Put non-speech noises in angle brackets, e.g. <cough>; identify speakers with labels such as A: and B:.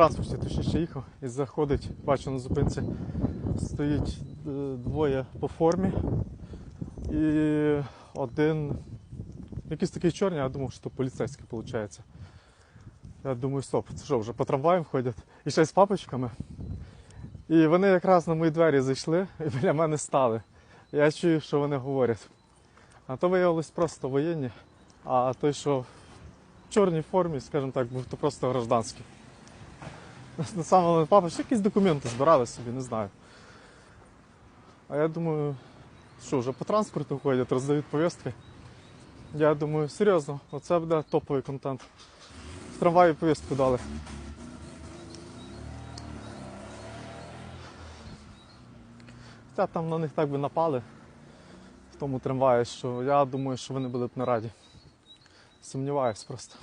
A: транспорті точніше їхав і заходить, бачу на зупинці, стоїть е, двоє по формі і один якийсь такий чорний, я думав, що поліцейський виходить. Я думаю, стоп, це що, вже по трамваям ходять? І ще з папочками. І вони якраз на мої двері зайшли і <laughs> біля мене стали. Я чую, що вони говорять. А то виявилось просто воєнні, а той, що в чорній формі, скажімо так, був то просто гражданський. <laughs> На самому папа ще якісь документи збирали собі, не знаю. А я думаю, що вже по транспорту ходять, роздають повістки. Я думаю, серйозно, оце буде топовий контент. В трамваї повістку дали. Хоча там на них так би напали в тому трамваї, що я думаю, що вони були б не раді. Сумніваюсь просто.